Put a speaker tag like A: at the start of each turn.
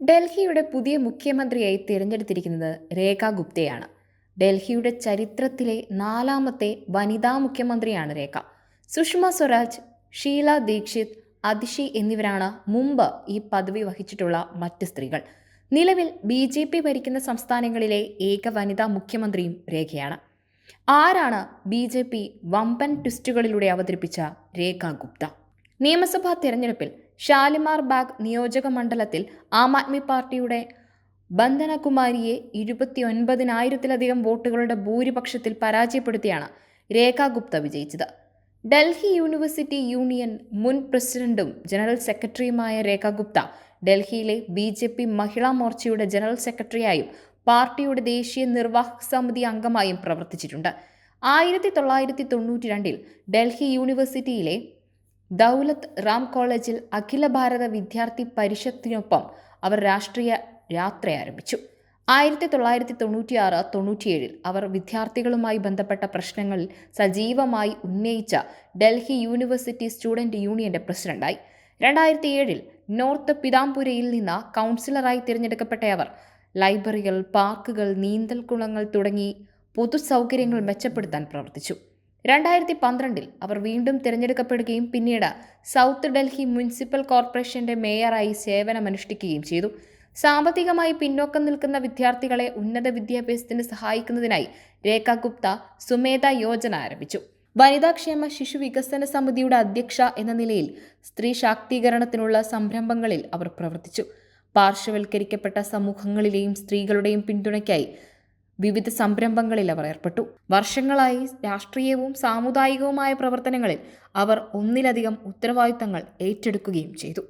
A: ഡൽഹിയുടെ പുതിയ മുഖ്യമന്ത്രിയായി തിരഞ്ഞെടുത്തിരിക്കുന്നത് രേഖ ഗുപ്തയാണ്. ഡൽഹിയുടെ ചരിത്രത്തിലെ നാലാമത്തെ വനിതാ മുഖ്യമന്ത്രിയാണ് രേഖ. സുഷമ സ്വരാജ് ഷീല ദീക്ഷിത് അതിഷി എന്നിവരാണ് മുമ്പ് ഈ പദവി വഹിച്ചിട്ടുള്ള മറ്റ് സ്ത്രീകൾ. നിലവിൽ ബി ജെ പി ഭരിക്കുന്ന സംസ്ഥാനങ്ങളിലെ ഏക വനിതാ മുഖ്യമന്ത്രിയും രേഖയാണ്. ആരാണ് ബി ജെ പി വമ്പൻ ട്വിസ്റ്റുകളിലൂടെ അവതരിപ്പിച്ച രേഖ ഗുപ്ത? നിയമസഭാ തെരഞ്ഞെടുപ്പിൽ ഷാലിമാർ ബാഗ് നിയോജക മണ്ഡലത്തിൽ ആം ആദ്മി പാർട്ടിയുടെ ബന്ദനകുമാരിയെ ഇരുപത്തിയൊൻപതിനായിരത്തിലധികം വോട്ടുകളുടെ ഭൂരിപക്ഷത്തിൽ പരാജയപ്പെടുത്തിയാണ് രേഖ ഗുപ്ത വിജയിച്ചത്. ഡൽഹി യൂണിവേഴ്സിറ്റി യൂണിയൻ മുൻ പ്രസിഡന്റും ജനറൽ സെക്രട്ടറിയുമായ രേഖ ഗുപ്ത ഡൽഹിയിലെ ബി ജെ പി മഹിളാ മോർച്ചയുടെ ജനറൽ സെക്രട്ടറിയായും പാർട്ടിയുടെ ദേശീയ നിർവാഹക സമിതി അംഗമായും പ്രവർത്തിച്ചിട്ടുണ്ട്. ആയിരത്തി തൊള്ളായിരത്തി തൊണ്ണൂറ്റി രണ്ടിൽ ഡൽഹി യൂണിവേഴ്സിറ്റിയിലെ ദൗലത്ത് റാം കോളേജിൽ അഖില ഭാരത വിദ്യാർത്ഥി പരിഷത്തിനൊപ്പം അവർ രാഷ്ട്രീയ യാത്ര ആരംഭിച്ചു. ആയിരത്തി തൊള്ളായിരത്തി തൊണ്ണൂറ്റിയാറ് തൊണ്ണൂറ്റിയേഴിൽ അവർ വിദ്യാർത്ഥികളുമായി ബന്ധപ്പെട്ട പ്രശ്നങ്ങളിൽ സജീവമായി ഉന്നയിച്ച ഡൽഹി യൂണിവേഴ്സിറ്റി സ്റ്റുഡന്റ് യൂണിയന്റെ പ്രസിഡന്റായി. രണ്ടായിരത്തി ഏഴിൽ നോർത്ത് പിതാംപുരയിൽ നിന്ന് കൗൺസിലറായി തിരഞ്ഞെടുക്കപ്പെട്ട അവർ ലൈബ്രറികൾ പാർക്കുകൾ നീന്തൽ കുളങ്ങൾ തുടങ്ങി പൊതുസൗകര്യങ്ങൾ മെച്ചപ്പെടുത്താൻ പ്രവർത്തിച്ചു. രണ്ടായിരത്തി പന്ത്രണ്ടിൽ അവർ വീണ്ടും തിരഞ്ഞെടുക്കപ്പെടുകയും പിന്നീട് സൗത്ത് ഡൽഹി മുനിസിപ്പൽ കോർപ്പറേഷന്റെ മേയറായി സേവനമനുഷ്ഠിക്കുകയും ചെയ്തു. സാമ്പത്തികമായി പിന്നോക്കം നിൽക്കുന്ന വിദ്യാർത്ഥികളെ ഉന്നത വിദ്യാഭ്യാസത്തിന് സഹായിക്കുന്നതിനായി രേഖ ഗുപ്ത സുമേധ യോജന ആരംഭിച്ചു. വനിതാക്ഷേമ ശിശു വികസന സമിതിയുടെ അധ്യക്ഷ എന്ന നിലയിൽ സ്ത്രീ ശാക്തീകരണത്തിനുള്ള സംരംഭങ്ങളിൽ അവർ പ്രവർത്തിച്ചു. പാർശ്വവൽക്കരിക്കപ്പെട്ട സമൂഹങ്ങളിലെയും സ്ത്രീകളുടെയും പിന്തുണയ്ക്കായി വിവിധ സംരംഭങ്ങളിൽ അവർ ഏർപ്പെട്ടു. വർഷങ്ങളായി രാഷ്ട്രീയവും സാമുദായികവുമായ പ്രവർത്തനങ്ങളിൽ അവർ ഒന്നിലധികം ഉത്തരവാദിത്തങ്ങൾ ഏറ്റെടുക്കുകയും ചെയ്തു.